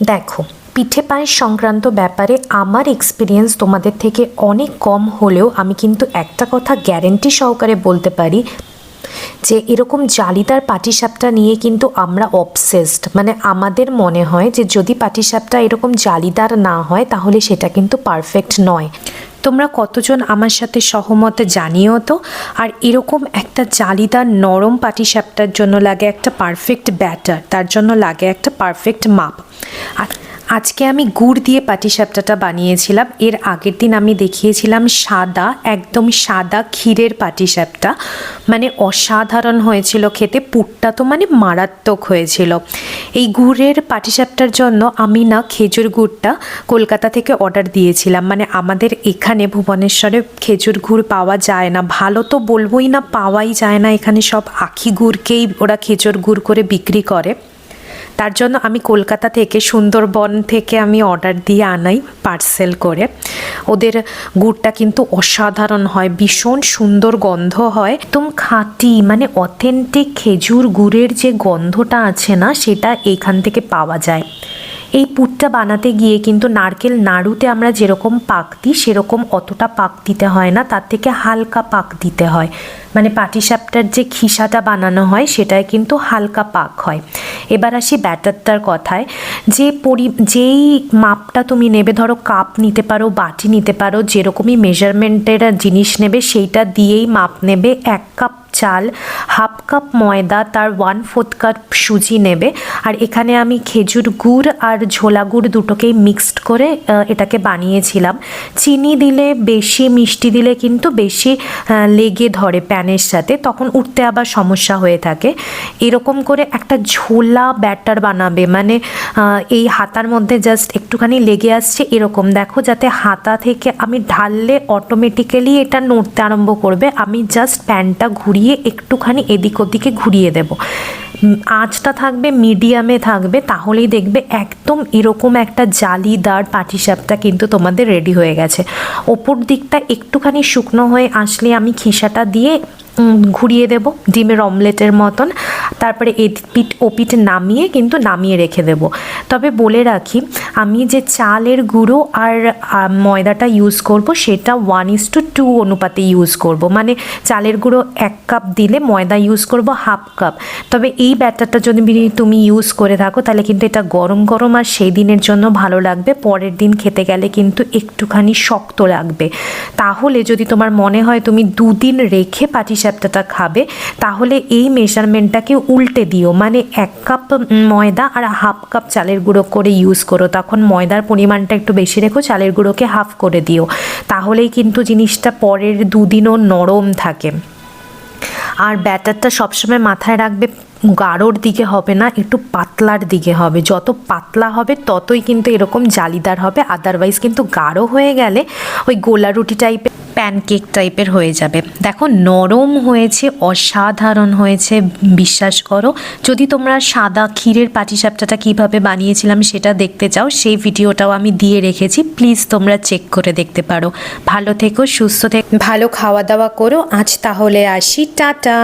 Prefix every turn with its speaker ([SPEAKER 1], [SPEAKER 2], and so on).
[SPEAKER 1] দেখো, পিঠে পায়েস সংক্রান্ত ব্যাপারে আমার এক্সপিরিয়েন্স তোমাদের থেকে অনেক কম হলেও আমি কিন্তু একটা কথা গ্যারেন্টি সহকারে বলতে পারি যে এরকম জালিদার পাটিসাপটা নিয়ে কিন্তু আমরা অবসেসড মানে আমাদের মনে হয় যে যদি পাটিসাপটা এরকম জালিদার না হয় তাহলে সেটা কিন্তু পারফেক্ট নয়। তোমরা কতজন আমার সাথে সহমতে জানিও তো? আর এরকম একটা জালিদার নরম পাটিসাপটার জন্য লাগে একটা পারফেক্ট ব্যাটার তার জন্য লাগে একটা পারফেক্ট মাপ। আর আজকে আমি গুড় দিয়ে পাটিসাপটাটা বানিয়েছিলাম। এর আগের দিন আমি দেখিয়েছিলাম সাদা, একদম সাদা ক্ষীরের পাটিসাপটা। মানে অসাধারণ হয়েছিল খেতে, পুরটা তো মানে মারাত্মক হয়েছিল। এই গুড়ের পাটিসাপটার জন্য আমি না খেজুর গুড়টা কলকাতা থেকে অর্ডার দিয়েছিলাম। মানে আমাদের এখানে ভুবনেশ্বরে খেজুর গুড় পাওয়া যায় না। ভালো তো বলবোই না, পাওয়াই যায় না। এখানে সব আখি গুড়কেই ওরা খেজুর গুড় করে বিক্রি করে। তার জন্য আমি কলকাতা থেকে সুন্দরবন থেকে আমি অর্ডার দিয়ে আনাই পার্সেল করে। ওদের গুড়টা কিন্তু অসাধারণ হয়, ভীষণ সুন্দর গন্ধ হয়। একদম খাঁটি মানে অথেন্টিক খেজুর গুড়ের যে গন্ধটা আছে না, সেটা এখান থেকে পাওয়া যায়। এই পুরটা বানাতে গিয়ে কিন্তু নারকেল নাড়ুতে আমরা যেরকম পাক দিই, সেরকম অতটা পাক দিতে হয় না। তার থেকে হালকা পাক দিতে হয়। মানে পাটিসাপটার যে খিসাটা বানানো হয়, সেটায় কিন্তু হালকা পাক হয়। এবার আসি ব্যাটারটার কথায়। যে পরি, যেই মাপটা তুমি নেবে, ধরো কাপ নিতে পারো, বাটি নিতে পারো, যেরকমই মেজারমেন্টের জিনিস নেবে, সেইটা দিয়েই মাপ নেবে এক কাপ চাল, হাফ কাপ ময়দা, তার ওয়ান ফোর্থ কাপ সুজি নেবে। আর এখানে আমি খেজুর গুড় আর ঝোলা গুড় দুটোকেই মিক্সড করে এটাকে বানিয়েছিলাম। চিনি দিলে বেশি, মিষ্টি দিলে কিন্তু বেশি লেগে ধরে প্যানের সাথে, তখন উঠতে আবার সমস্যা হয়ে থাকে। এরকম করে একটা ঝোলা ব্যাটার বানাবে মানে এই হাতার মধ্যে জাস্ট একটুখানি লেগে আসছে, এরকম দেখো, যাতে হাতা থেকে আমি ঢাললে অটোমেটিক্যালি এটা নড়তে আরম্ভ করবে। আমি জাস্ট প্যানটা ঘুরিয়ে একটুখানি এদিক ওদিকে ঘুরিয়ে দেব। আঁচটা থাকবে, মিডিয়ামে থাকবে, তাহলেই দেখবে একদম এরকম একটা জালিদার পাটিসাপটা কিন্তু তোমাদের রেডি হয়ে গেছে। ওপর দিকটা একটুখানি শুকনো হয়ে আসলে আমি খিসাটা দিয়ে ঘুরিয়ে দেব, ডিমের অমলেটের মতন। তারপরে এ পিঠ, ও পিঠ নামিয়ে কিন্তু নামিয়ে রেখে দেব। তবে বলে রাখি, আমি যে চালের গুঁড়ো আর ময়দাটা ইউজ করব, সেটা ওয়ান ইস টু টু অনুপাতে ইউজ করব। মানে চালের গুঁড়ো এক কাপ দিলে ময়দা ইউজ করব হাফ কাপ তবে এই ব্যাটারটা যদি তুমি ইউজ করে থাকো, তাহলে কিন্তু এটা গরম গরম আর সেই দিনের জন্য ভালো লাগবে। পরের দিন খেতে গেলে কিন্তু একটুখানি শক্ত লাগবে। তাহলে যদি তোমার মনে হয় তুমি দুদিন রেখে পাটি পাটিসাপটাটা খাবে, তাহলে এই মেজারমেন্টটাকে উল্টে দিও। মানে এক কাপ ময়দা আর হাফ কাপ চালের গুঁড়ো করে ইউজ করো। তখন ময়দার পরিমাণটা একটু বেশি রেখো, চালের গুঁড়োকে হাফ করে দিও। তাহলেই কিন্তু জিনিসটা পরের দুদিনও নরম থাকে। আর ব্যাটারটা সবসময় মাথায় রাখবে, গাঢ়র দিকে হবে না, একটু পাতলার দিকে হবে। যত পাতলা হবে, ততই কিন্তু এরকম জালিদার হবে। আদারওয়াইজ কিন্তু গাঢ় হয়ে গেলে ওই গোলা রুটি টাইপের প্যানকেক টাইপের হয়ে যাবে। দেখো, নরম হয়েছে, অসাধারণ হয়েছে, বিশ্বাস করো। যদি তোমরা সাদা ক্ষীরের পাটিসাপটাটা কীভাবে বানিয়েছিলাম সেটা দেখতে চাও, সেই ভিডিওটাও আমি দিয়ে রেখেছি। প্লিজ তোমরা চেক করে দেখতে পারো। ভালো থেকো, সুস্থ থেকো, ভালো খাওয়া দাওয়া করো। আজ তাহলে আসি। টাটা!